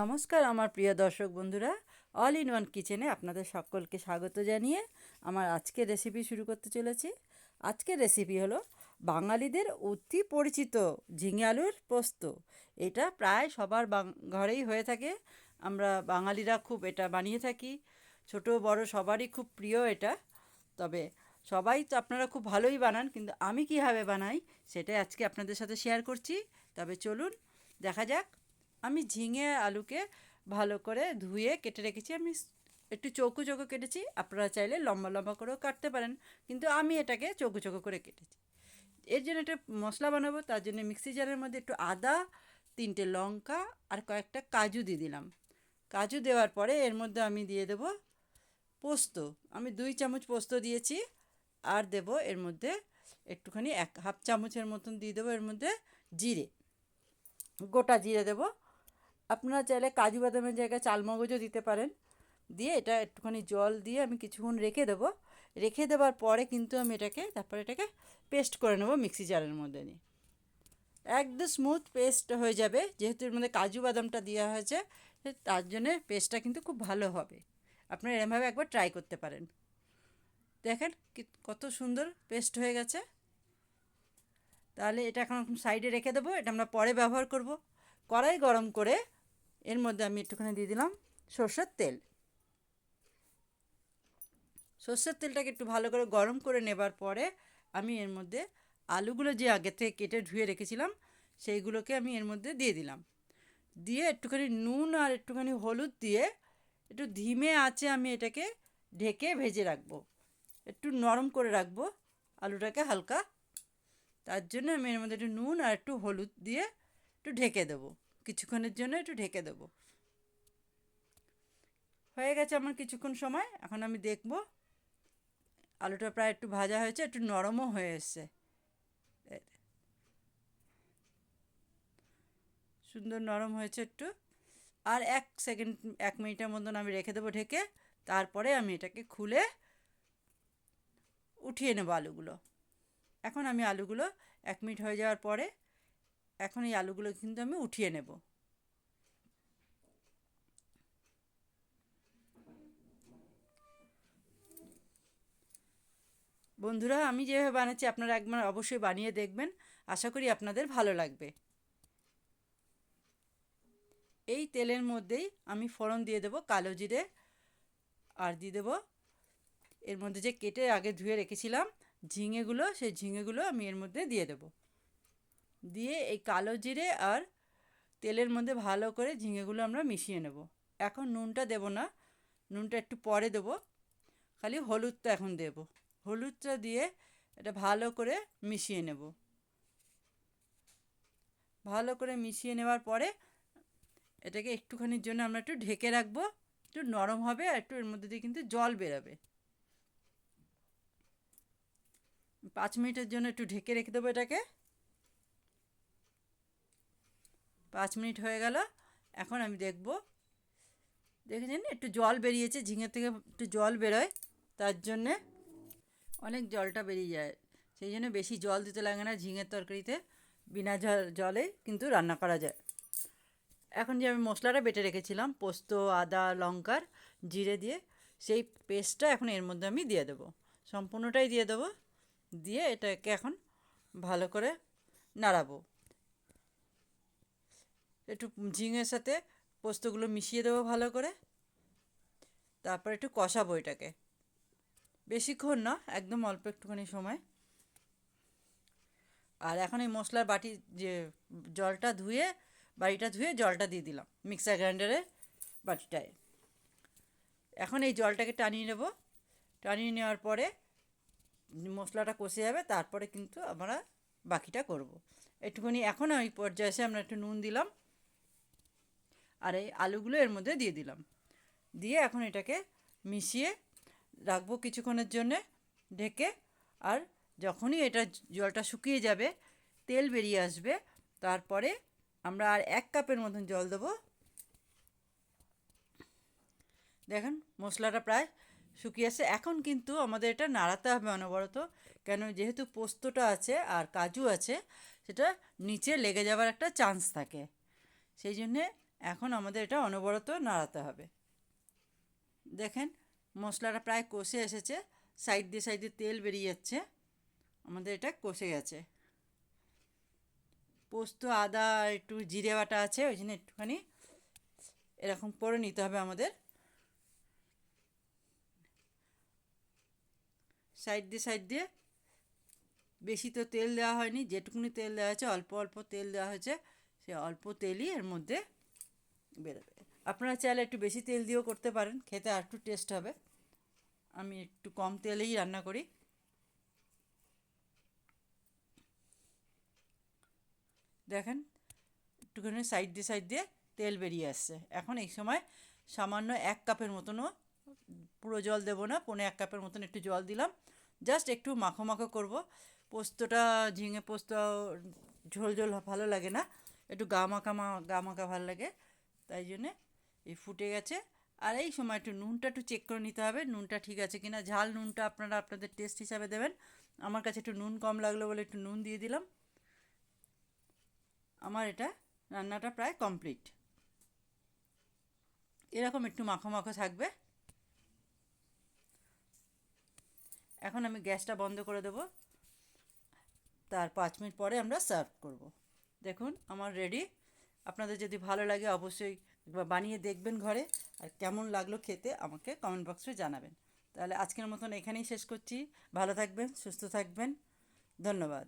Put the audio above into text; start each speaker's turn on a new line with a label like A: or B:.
A: নমস্কার, আমার প্রিয় দর্শক বন্ধুরা। অল ইন ওয়ান কিচেনে আপনাদের সকলকে স্বাগত জানিয়ে আমার আজকের রেসিপি শুরু করতে চলেছি। আজকের রেসিপি হলো বাঙালিদের অতি পরিচিত ঝিঙে আলুর পোস্ত। এটা প্রায় সবার ঘরেই হয়ে থাকে। আমরা বাঙালিরা খুব এটা বানিয়ে থাকি। ছোট, বড় সবারই খুব প্রিয় এটা। তবে সবাই তো আপনারা খুব ভালোই বানান, কিন্তু আমি কীভাবে বানাই সেটাই আজকে আপনাদের সাথে শেয়ার করছি। তবে চলুন, দেখা যাক আমি ঝিঙে আলুকে ভালো করে ধুয়ে কেটে রেখেছি। আমি একটু চৌকো চৌকো কেটেছি। আপনারা চাইলে লম্বা লম্বা করেও কাটতে পারেন। কিন্তু আমি এটাকে চৌকো চৌকো করে কেটেছি। এর জন্য একটা মশলা বানাবো, তার জন্য মিক্সি জারের মধ্যে একটু আদা, তিনটে লঙ্কা আর কয়েকটা কাজু দিয়ে দিলাম। কাজু দেওয়ার পরে এর মধ্যে আমি দিয়ে দেবো পোস্ত। আমি দুই চামচ পোস্ত দিয়েছি আর দেব এর মধ্যে একটুখানি এক হাফ চামচের মতন দিয়ে দেবো এর মধ্যে জিরে। গোটা জিরে দেবো। আপনারা চাইলে কাজু বাদামের জায়গায় চালমগজও দিতে পারেন। দিয়ে এটা একটুখানি জল দিয়ে আমি কিছুক্ষণ রেখে দেবো। রেখে দেওয়ার পরে কিন্তু আমি এটাকে, তারপরে এটাকে পেস্ট করে নেব মিক্সি জারের মধ্যে নিয়ে। একদম স্মুথ পেস্ট হয়ে যাবে। যেহেতু এর মধ্যে কাজু বাদামটা দেওয়া হয়েছে, তার জন্যে পেস্টটা কিন্তু খুব ভালো হবে। আপনারা এরমভাবে একবার ট্রাই করতে পারেন। দেখেন কত সুন্দর পেস্ট হয়ে গেছে। তাহলে এটা এখন সাইডে রেখে দেবো। এটা আমরা পরে ব্যবহার করব। কড়াই গরম করে এর মধ্যে আমি একটুখানি দিয়ে দিলাম সর্ষের তেল। সর্ষের তেলটাকে একটু ভালো করে গরম করে নেবার পরে আমি এর মধ্যে আলুগুলো যে আগে থেকে কেটে ধুয়ে রেখেছিলাম, সেইগুলোকে আমি এর মধ্যে দিয়ে দিলাম। দিয়ে একটুখানি নুন আর একটুখানি হলুদ দিয়ে একটু ধিমে আঁচে আমি এটাকে ঢেকে ভেজে রাখব। একটু নরম করে রাখব আলুটাকে হালকা। তার জন্য আমি এর মধ্যে একটু নুন আর একটু হলুদ দিয়ে একটু ঢেকে দেবো। কিছুক্ষণের জন্য একটু ঢেকে দেবো। হয়ে গেছে আমার কিছুক্ষণ সময়, এখন আমি দেখব। আলুটা প্রায় একটু ভাজা হয়েছে, একটু নরমও হয়ে এসছে। সুন্দর নরম হয়েছে একটু। আর এক সেকেন্ড, এক মিনিটের মতন আমি রেখে দেবো ঢেকে। তারপরে আমি এটাকে খুলে উঠিয়ে নেব আলুগুলো। এখন আমি আলুগুলো এক মিনিট হয়ে যাওয়ার পরে এখন এই আলুগুলো কিন্তু আমি উঠিয়ে নেব। বন্ধুরা, আমি যেভাবে বানাচ্ছি, আপনারা একবার অবশ্যই বানিয়ে দেখবেন। আশা করি আপনাদের ভালো লাগবে। এই তেলের মধ্যেই আমি ফোড়ন দিয়ে দেবো, কালো জিরে, আর দিয়ে দেবো এর মধ্যে যে কেটে আগে ধুয়ে রেখেছিলাম, ঝিঙেগুলো, সেই ঝিঙেগুলো আমি এর মধ্যে দিয়ে দেবো। দিয়ে এই কালো জিরে আর তেলের মধ্যে ভালো করে ঝিঙেগুলো আমরা মিশিয়ে নেব। এখন নুনটা দেব না, নুনটা একটু পরে দেব, খালি হলুদটা এখন দেব। হলুদটা দিয়ে এটা ভালো করে মিশিয়ে নেব। ভালো করে মিশিয়ে নেওয়ার পরে এটাকে একটুখানির জন্য আমরা একটু ঢেকে রাখব, একটু নরম হবে আর একটু এর মধ্যে দিয়ে কিন্তু জল বেরোবে। পাঁচ মিনিটের জন্য একটু ঢেকে রেখে দেবো এটাকে। পাঁচ মিনিট হয়ে গেল। এখন আমি দেখব। দেখেছেন? একটু জল বেরিয়েছে, ঝিঙে থেকে একটু জল বেরোয়। তার জন্যে অনেক জলটা বেরিয়ে যায়। সেই জন্য বেশি জল দিতে লাগে না, ঝিঙের তরকারিতে বিনা জল জলে কিন্তু রান্না করা যায়। এখন যে আমি মশলাটা বেটে রেখেছিলাম, পোস্ত, আদা, লঙ্কার জিরে দিয়ে, সেই পেস্টটা এখন এর মধ্যে আমি দিয়ে দেবো। সম্পূর্ণটাই দিয়ে দেবো। দিয়ে এটাকে এখন ভালো করে নাড়াবো। একটু ঝিঙের সাথে পোস্তগুলো মিশিয়ে দেবো ভালো করে। তারপর একটু কষাবো এটাকে। বেশিক্ষণ না, একদম অল্প একটুখানি সময়। আর এখন এই মশলার বাটি যে জলটা ধুয়ে বাড়িটা ধুয়ে জলটা দিয়ে দিলাম মিক্সার গ্রাইন্ডারে বাটিটায়। এখন এই জলটাকে টানিয়ে নেব। টানিয়ে নেওয়ার পরে মশলাটা কষে যাবে, তারপরে কিন্তু আমরা বাকিটা করব। একটুখানি এখন ওই পর্যায়ে এসে আমরা একটু নুন দিলাম। আর এই আলুগুলো এর মধ্যে দিয়ে দিলাম। দিয়ে এখন এটাকে মিশিয়ে রাখব কিছুক্ষণের জন্যে ঢেকে। আর যখনই এটা জলটা শুকিয়ে যাবে, তেল বেরিয়ে আসবে, তারপরে আমরা আর এক কাপের মতন জল দেবো। দেখেন মশলাটা প্রায় শুকিয়ে আসছে। এখন কিন্তু আমাদের এটা নাড়াতে হবে অনবরত, কেন যেহেতু পোস্তটা আছে আর কাজু আছে, সেটা নিচে লেগে যাওয়ার একটা চান্স থাকে। সেই জন্যে এখন আমাদের এটা অনবরত নাড়াতে হবে। দেখেন, মশলাটা প্রায় কষে এসেছে, সাইড দিয়ে সাইড দিয়ে তেল বেরিয়ে যাচ্ছে, আমাদের এটা কষে গেছে। পোস্ত, আদা, একটু জিরে বাটা আছে, ওই জন্য একটুখানি এরকম করে নিতে হবে আমাদের। সাইড দিয়ে সাইড দিয়ে বেশি তো তেল দেওয়া হয়নি, যেটুকুনি তেল দেওয়া হয়েছে, অল্প অল্প তেল দেওয়া হয়েছে, সে অল্প তেলই এর মধ্যে বেরোবে আপনারা চাইলে একটু বেশি তেল দিয়েও করতে পারেন, খেতে আর একটু টেস্ট হবে। আমি একটু কম তেলেই রান্না করি। দেখেন, একটুখানি সাইড দিয়ে সাইড দিয়ে তেল বেরিয়ে আসছে। এখন এই সময় সামান্য এক কাপের মতনও পুরো জল দেবো না, পনে এক কাপের মতন একটু জল দিলাম। জাস্ট একটু মাখো মাখো করব। পোস্তটা ঝিঙে পোস্ত ঝোল ঝোল ভালো লাগে না। একটু গা মাখা মা গা মাখা ভালো লাগে। তাই জন্যে এই ফুটে গেছে। আর এই সময় একটু নুনটা একটু চেক করে নিতে হবে, নুনটা ঠিক আছে কি না ঝাল নুনটা আপনারা আপনাদের টেস্ট হিসাবে দেবেন। আমার কাছে একটু নুন কম লাগল বলে একটু নুন দিয়ে দিলাম। আমার এটা রান্নাটা প্রায় কমপ্লিট এরকম একটু মাখো মাখো থাকবে। এখন আমি গ্যাসটা বন্ধ করে দেব। তার পাঁচ মিনিট পরে আমরা সার্ভ করব। দেখুন, আমার রেডি আপনাদের যদি ভালো লাগে অবশ্যই বানিয়ে দেখবেন ঘরে আর কেমন লাগল খেতে আমাকে কমেন্ট বক্সে জানাবেন। তাহলে আজকের মতন এখানেই শেষ করছি। ভালো থাকবেন, সুস্থ থাকবেন। ধন্যবাদ।